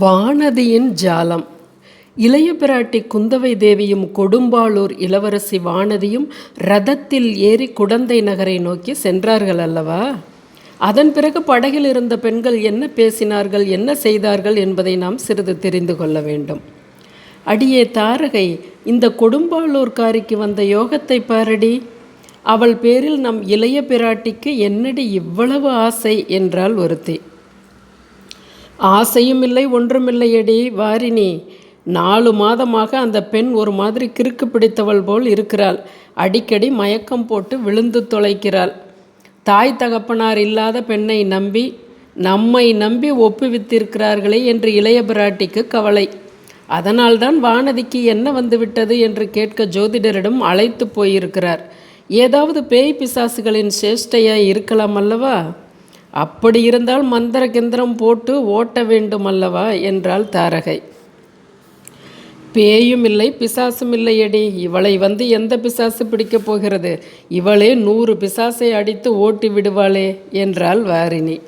வானதியின் ஜாலம். இளைய பிராட்டி குந்தவை தேவியும் கொடும்பாளூர் இளவரசி வானதியும் ரதத்தில் ஏறி குடந்தை நகரை நோக்கி சென்றார்கள் அல்லவா? அதன் பிறகு படகில் இருந்த பெண்கள் என்ன பேசினார்கள் என்ன செய்தார்கள் என்பதை நாம் சிறிது தெரிந்து கொள்ள வேண்டும். அடியே தாரகை இந்த கொடும்பாளூர்காரிக்கு வந்த யோகத்தை பாரடி. அவள் பேரில் நம் இளைய பிராட்டிக்கு என்னடி இவ்வளவு ஆசை? என்றாள் ஒருத்தி. ஆசையும் இல்லை ஒன்றுமில்லையடி வாரினி நாலு மாதமாக அந்த பெண் ஒரு மாதிரி கிறுக்கு பிடித்தவள் போல் இருக்கிறாள். அடிக்கடி மயக்கம் போட்டு விழுந்து தொலைக்கிறாள். தாய் தகப்பனார் இல்லாத பெண்ணை நம்பி நம்மை நம்பி ஒப்புவித்திருக்கிறார்களே என்று இளைய பிராட்டிக்கு கவலை. அதனால்தான் வானதிக்கு என்ன வந்துவிட்டது என்று கேட்க ஜோதிடரிடம் அழைத்து போயிருக்கிறார். ஏதாவது பேய் பிசாசுகளின் சேஷ்டையாய் இருக்கலாம் அல்லவா? அப்படி இருந்தால் மந்திர கிந்திரம் போட்டு ஓட்ட வேண்டும் அல்லவா என்றாள் தாரகை. பேயும் இல்லை பிசாசும் இல்லையடி இவளை வந்து எந்த பிசாசு பிடிக்கப் போகிறது? இவளே நூறு பிசாசை அடித்து ஓட்டி விடுவாளே என்றாள் வாரிணி.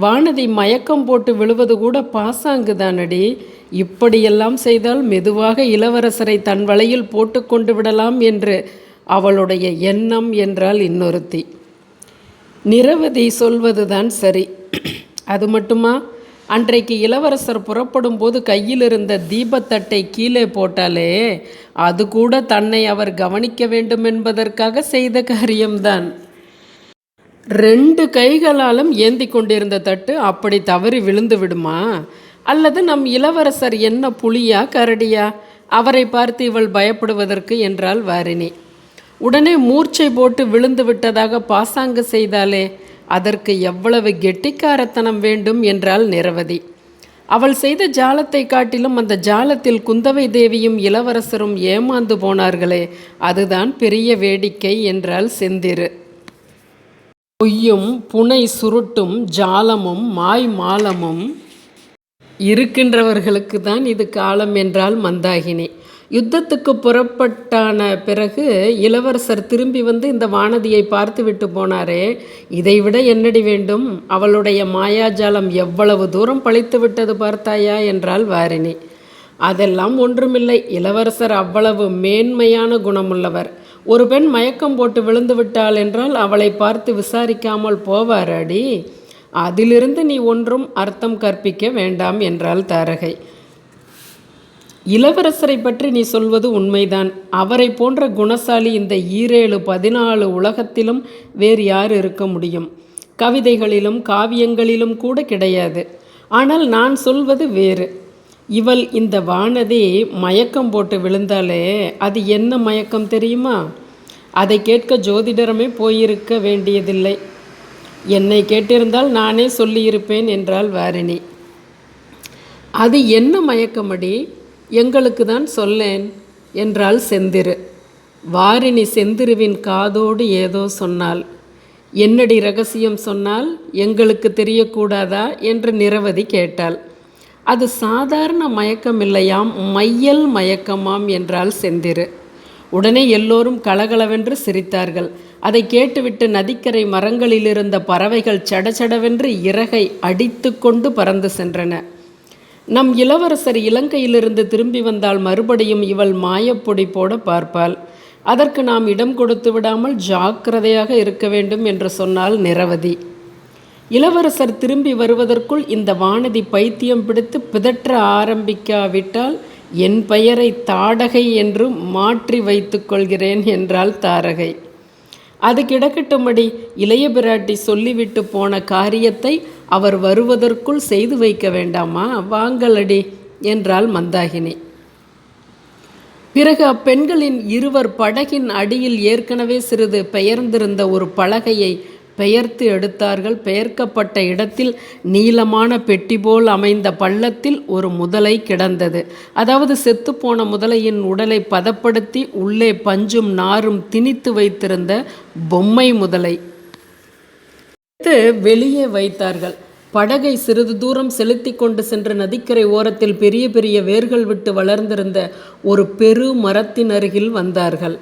வானதி மயக்கம் போட்டு விழுவது கூட பாசாங்குதானடி இப்படியெல்லாம் செய்தால் மெதுவாக இளவரசரை தன் வலையில் போட்டு கொண்டு விடலாம் என்று அவளுடைய எண்ணம் என்றால் இன்னொருத்தி. நிரவதி சொல்வதுதான் சரி. அது மட்டுமா? அன்றைக்கு இளவரசர் புறப்படும் போது கையில் இருந்த தீபத்தட்டை கீழே போட்டாலே அது கூட தன்னை அவர் கவனிக்க வேண்டும் என்பதற்காக செய்த காரியம்தான். ரெண்டு கைகளாலும் ஏந்தி கொண்டிருந்த தட்டு அப்படி தவறி விழுந்து விடுமா? அல்லது நம் இளவரசர் என்ன புலியா கரடியா? அவரை பார்த்து இவள் பயப்படுவதற்கு என்றால் வாரிணி. உடனே மூர்ச்சை போட்டு விழுந்து விட்டதாக பாசாங்கு செய்தாலே அதற்கு எவ்வளவு கெட்டிக்காரத்தனம் வேண்டும் என்றாள் நிரவதி. அவள் செய்த ஜாலத்தை காட்டிலும் அந்த ஜாலத்தில் குந்தவை தேவியும் இளவரசரும் ஏமாந்து போனார்களே அதுதான் பெரிய வேடிக்கை என்றால் செந்திரு. பொய்யும் புனை சுருட்டும் ஜாலமும் மாய் மாலமும் இருக்கின்றவர்களுக்கு தான் இது காலம் என்றால் மந்தாகினி. யுத்தத்துக்கு புறப்பட்டான பிறகு இளவரசர் திரும்பி வந்து இந்த வானதியை பார்த்து விட்டு போனாரே இதைவிட என்னடி வேண்டும்? அவளுடைய மாயாஜாலம் எவ்வளவு தூரம் பழித்து விட்டது பார்த்தாயா? என்றாள் வாரிணி. அதெல்லாம் ஒன்றுமில்லை. இளவரசர் அவ்வளவு மேன்மையான குணமுள்ளவர். ஒரு பெண் மயக்கம் போட்டு விழுந்து விட்டாள் என்றால் அவளை பார்த்து விசாரிக்காமல் போவார் அடி அதிலிருந்து நீ ஒன்றும் அர்த்தம் கற்பிக்க வேண்டாம் என்றாள் தாரகை. இளவரசரை பற்றி நீ சொல்வது உண்மைதான். அவரை போன்ற குணசாலி இந்த ஈரேழு பதினாலு உலகத்திலும் வேறு யார் இருக்க முடியும்? கவிதைகளிலும் காவியங்களிலும் கூட கிடையாது. ஆனால் நான் சொல்வது வேறு. இவள் இந்த வானதி மயக்கம் போட்டு விழுந்தாலே அது என்ன மயக்கம் தெரியுமா? அதை கேட்க ஜோதிடரமே போயிருக்க வேண்டியதில்லை. என்னை கேட்டிருந்தால் நானே சொல்லியிருப்பேன் என்றாள் வாரிணி. அது என்ன மயக்கமடி? எங்களுக்கு தான் சொல்லேன் என்றாள் செந்திரு. வாரிணி செந்திருவின் காதோடு ஏதோ சொன்னாள். என்னடி ரகசியம் சொன்னால் எங்களுக்கு தெரியக்கூடாதா என்று நிரவதி கேட்டாள். அது சாதாரண மயக்கம் இல்லையாம் மையல் மயக்கமாம் என்றாள் செந்திரு. உடனே எல்லோரும் கலகலவென்று சிரித்தார்கள். அதை கேட்டுவிட்டு நதிக்கரை மரங்களில் இருந்த பறவைகள் சடச்சடவென்று இறகை அடித்து கொண்டு பறந்து சென்றன. நம் இளவரசர் இலங்கையிலிருந்து திரும்பி வந்தால் மறுபடியும் இவள் மாயப்பொடி போட பார்ப்பாள். அதற்கு நாம் இடம் கொடுத்து விடாமல் ஜாக்கிரதையாக இருக்க வேண்டும் என்று சொன்னால் நிரவதி. இளவரசர் திரும்பி வருவதற்குள் இந்த வானதி பைத்தியம் பிடித்து பிதற்ற ஆரம்பிக்காவிட்டால் என் பெயரை தாடகை என்று மாற்றி வைத்துக்கொள்கிறேன் என்றாள் தாரகை. அது கிடக்கட்டும்படி இளைய பிராட்டி சொல்லிவிட்டு போன காரியத்தை அவர் வருவதற்குள் செய்து வைக்க வேண்டாமா? வாங்கலடி என்றாள் மந்தாகினி. பிறகு அப்பெண்களின் இருவர் படகின் அடியில் ஏற்கனவே சிறிது பெயர்ந்திருந்த ஒரு பலகையை பெயர்த்து எடுத்தார்கள். பெயர்க்கப்பட்ட இடத்தில் நீளமான பெட்டி போல் அமைந்த பள்ளத்தில் ஒரு முதலை கிடந்தது. அதாவது செத்துப்போன முதலையின் உடலை பதப்படுத்தி உள்ளே பஞ்சும் நாரும் திணித்து வைத்திருந்த பொம்மை முதலை. வெளியே வைத்தார்கள். படகை சிறிது தூரம் செலுத்தி கொண்டு சென்ற நதிக்கரை ஓரத்தில் பெரிய பெரிய வேர்கள் விட்டு வளர்ந்திருந்த ஒரு பெரு மரத்தின் அருகில் வந்தார்கள்.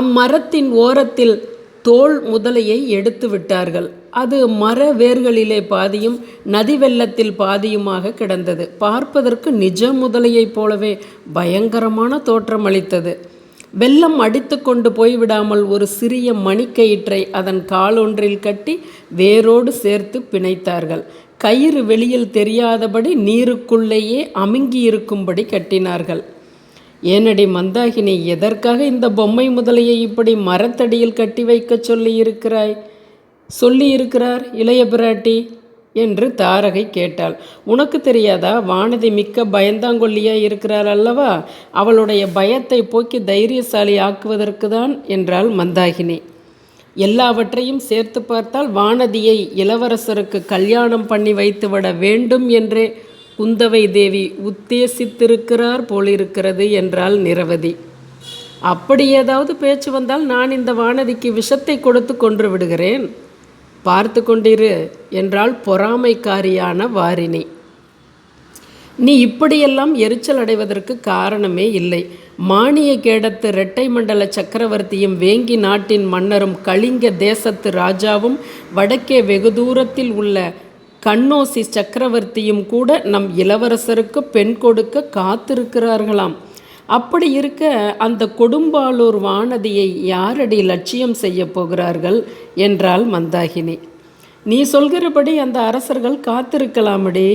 அம்மரத்தின் ஓரத்தில் தோல் முதலையை எடுத்து விட்டார்கள். அது மர வேர்களிலே பாதியும் நதி வெள்ளத்தில் பாதியுமாக கிடந்தது. பார்ப்பதற்கு நிஜ முதலையைப் போலவே பயங்கரமான தோற்றம் அளித்தது. வெள்ளம் அடித்து கொண்டு போய்விடாமல் ஒரு சிறிய மணிக்கயிற்றை அதன் காலொன்றில் கட்டி வேரோடு சேர்த்து பிணைத்தார்கள். கயிறு வெளியில் தெரியாதபடி நீருக்குள்ளேயே அமுங்கியிருக்கும்படி கட்டினார்கள். ஏனடி மந்தாகினி எதற்காக இந்த பொம்மை முதலையை இப்படி மரத்தடியில் கட்டி வைக்கச் சொல்லி இருக்கிறாய் சொல்லி இருக்கிறார் இளைய பிராட்டி என்று தாரகை கேட்டாள். உனக்கு தெரியாதா வானதி மிக்க பயந்தாங்கொல்லியா இருக்கிறாள் அல்லவா? அவளுடைய பயத்தை போக்கி தைரியசாலி ஆக்குவதற்கு தான் என்றாள் மந்தாகினி. எல்லாவற்றையும் சேர்த்து பார்த்தால் வானதியை இளவரசருக்கு கல்யாணம் பண்ணி வைத்துவிட வேண்டும் என்றே குந்தவை தேவி உத்தேசித்திருக்கிறார் போலிருக்கிறது என்றாள் நிரவதி. அப்படி ஏதாவது பேச்சு வந்தால் நான் இந்த வானதிக்கு விஷத்தை கொடுத்து கொன்று விடுகிறேன். பார்த்து கொண்டிரு என்றாள் பொறாமைக்காரியான வாரிணி. நீ இப்படியெல்லாம் எரிச்சல் அடைவதற்கு காரணமே இல்லை. மானிய கேடத்து இரட்டை மண்டல சக்கரவர்த்தியும் வேங்கி நாட்டின் மன்னரும் கலிங்க தேசத்து ராஜாவும் வடக்கே வெகு தூரத்தில் உள்ள கண்ணோசி சக்கரவர்த்தியும் கூட நம் இளவரசருக்கு பெண் கொடுக்க காத்திருக்கிறார்களாம். அப்படி இருக்க அந்த கொடும்பாளூர் வானதியை யாரடி லட்சியம் செய்ய போகிறார்கள் என்றாள் மந்தாகினி. நீ சொல்கிறபடி அந்த அரசர்கள் காத்திருக்கலாமடி.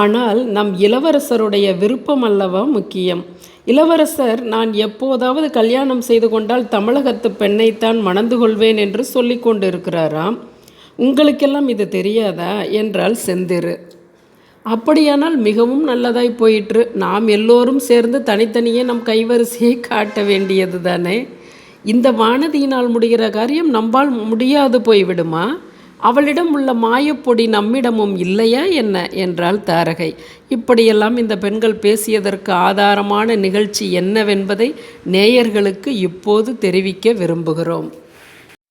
ஆனால் நம் இளவரசருடைய விருப்பம் அல்லவா முக்கியம். இளவரசர் நான் எப்போதாவது கல்யாணம் செய்து கொண்டால் தமிழகத்து பெண்ணைத்தான் மணந்து கொள்வேன் என்று சொல்லி கொண்டிருக்கிறாராம். உங்களுக்கெல்லாம் இது தெரியாதா என்றாள் செந்திரு. அப்படியானால் மிகவும் நல்லதாய் போயிற்று. நாம் எல்லோரும் சேர்ந்து தனித்தனியே நம் கைவரிசையை காட்ட வேண்டியது தானே. இந்த வானதியினால் முடிகிற காரியம் நம்பால் முடியாது போய்விடுமா? அவளிடம் உள்ள மாயப்பொடி நம்மிடமும் இல்லையா என்ன? என்றாள் தாரகை. இப்படியெல்லாம் இந்த பெண்கள் பேசியதற்கு ஆதாரமான நிகழ்ச்சி என்னவென்பதை நேயர்களுக்கு இப்போது தெரிவிக்க விரும்புகிறோம்.